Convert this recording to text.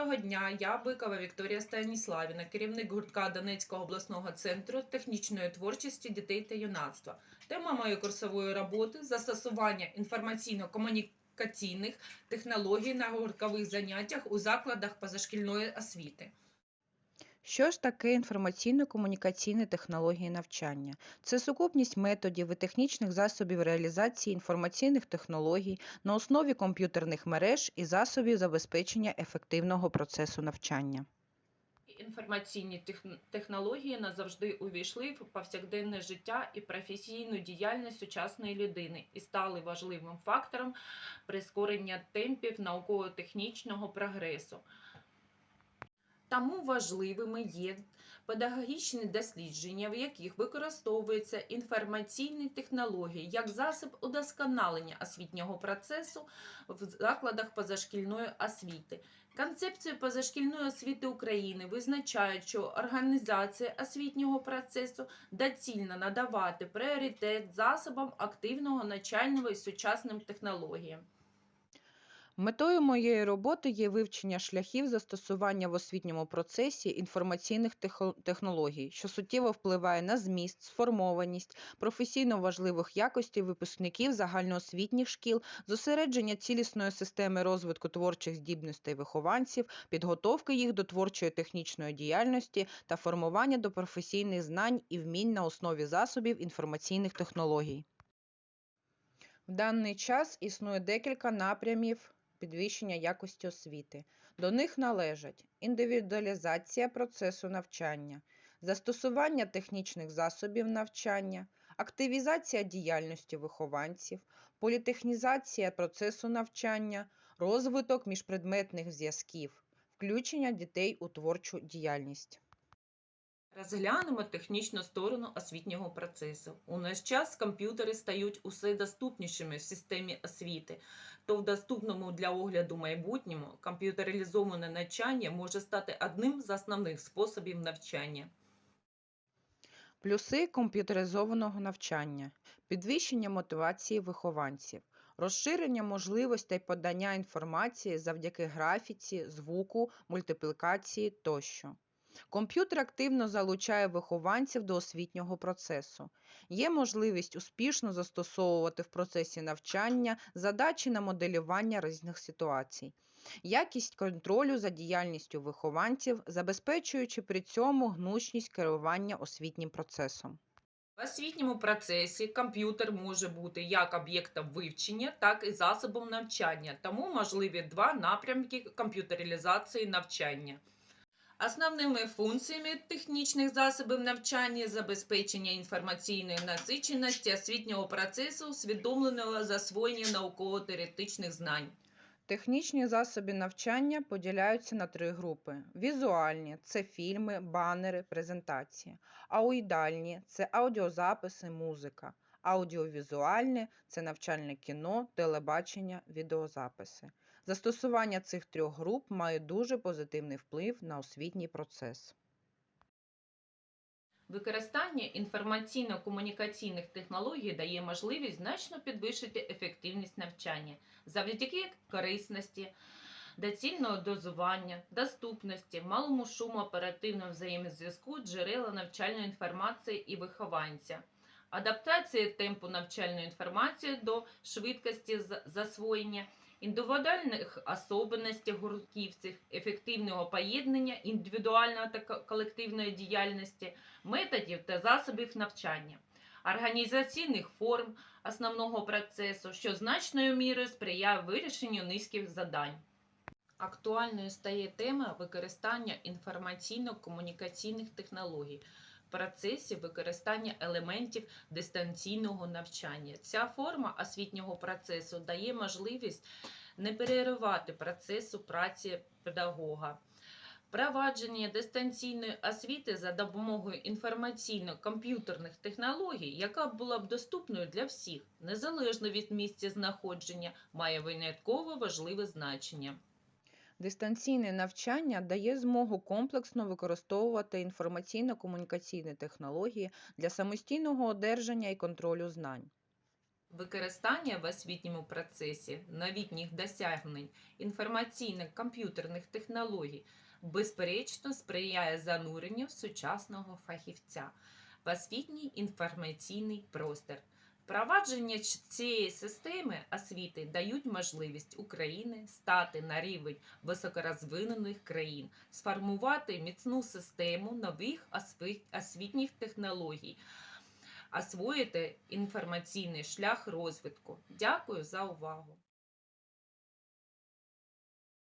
Доброго дня, я Бикова Вікторія Станіславіна, керівник гуртка Донецького обласного центру технічної творчості дітей та юнацтва. Тема моєї курсової роботи застосування інформаційно-комунікаційних технологій на гурткових заняттях у закладах позашкільної освіти. Що ж таке інформаційно-комунікаційні технології навчання? Це сукупність методів і технічних засобів реалізації інформаційних технологій на основі комп'ютерних мереж і засобів забезпечення ефективного процесу навчання. Інформаційні технології назавжди увійшли в повсякденне життя і професійну діяльність сучасної людини і стали важливим фактором прискорення темпів науково-технічного прогресу. Тому важливими є педагогічні дослідження, в яких використовуються інформаційні технології як засіб удосконалення освітнього процесу в закладах позашкільної освіти. Концепцію позашкільної освіти України визначають, що організація освітнього процесу доцільно надавати пріоритет засобам активного навчального і сучасним технологіям. Метою моєї роботи є вивчення шляхів застосування в освітньому процесі інформаційних технологій, що суттєво впливає на зміст, сформованість, професійно важливих якостей випускників загальноосвітніх шкіл, зосередження цілісної системи розвитку творчих здібностей вихованців, підготовки їх до творчої технічної діяльності та формування до професійних знань і вмінь на основі засобів інформаційних технологій. В даний час існує декілька напрямів підвищення якості освіти. До них належать індивідуалізація процесу навчання, застосування технічних засобів навчання, активізація діяльності вихованців, політехнізація процесу навчання, розвиток міжпредметних зв'язків, включення дітей у творчу діяльність. Розглянемо технічну сторону освітнього процесу. У наш час комп'ютери стають усе доступнішими в системі освіти, то в доступному для огляду майбутньому комп'ютеризоване навчання може стати одним з основних способів навчання. Плюси комп'ютеризованого навчання, підвищення мотивації вихованців, розширення можливостей подання інформації завдяки графіці, звуку, мультиплікації тощо. Комп'ютер активно залучає вихованців до освітнього процесу. Є можливість успішно застосовувати в процесі навчання задачі на моделювання різних ситуацій. Якість контролю за діяльністю вихованців, забезпечуючи при цьому гнучність керування освітнім процесом. В освітньому процесі комп'ютер може бути як об'єктом вивчення, так і засобом навчання, тому можливі два напрямки комп'ютеризації навчання. Основними функціями технічних засобів навчання забезпечення інформаційної насиченості освітнього процесу, усвідомленого засвоєння науково-теоретичних знань. Технічні засоби навчання поділяються на три групи: візуальні це фільми, банери, презентації, аудіальні це аудіозаписи, музика, аудіовізуальні це навчальне кіно, телебачення, відеозаписи. Застосування цих трьох груп має дуже позитивний вплив на освітній процес. Використання інформаційно-комунікаційних технологій дає можливість значно підвищити ефективність навчання завдяки корисності, доцільного дозування, доступності, малому шуму оперативного взаємозв'язку джерела навчальної інформації і вихованця, адаптації темпу навчальної інформації до швидкості засвоєння, індивідуальних особливостей гуртківців, ефективного поєднання індивідуальної та колективної діяльності, методів та засобів навчання, організаційних форм основного процесу, що значною мірою сприяє вирішенню низьких завдань. Актуальною стає тема використання інформаційно-комунікаційних технологій в процесі використання елементів дистанційного навчання. Ця форма освітнього процесу дає можливість не переривати процесу праці педагога. Впровадження дистанційної освіти за допомогою інформаційно-комп'ютерних технологій, яка була б доступною для всіх, незалежно від місця знаходження, має винятково важливе значення. Дистанційне навчання дає змогу комплексно використовувати інформаційно-комунікаційні технології для самостійного одержання і контролю знань. Використання в освітньому процесі новітніх досягнень інформаційних комп'ютерних технологій безперечно сприяє зануренню сучасного фахівця в освітній інформаційний простір. Впровадження цієї системи освіти дають можливість України стати на рівень високорозвинених країн, сформувати міцну систему нових освітніх технологій, освоїти інформаційний шлях розвитку. Дякую за увагу!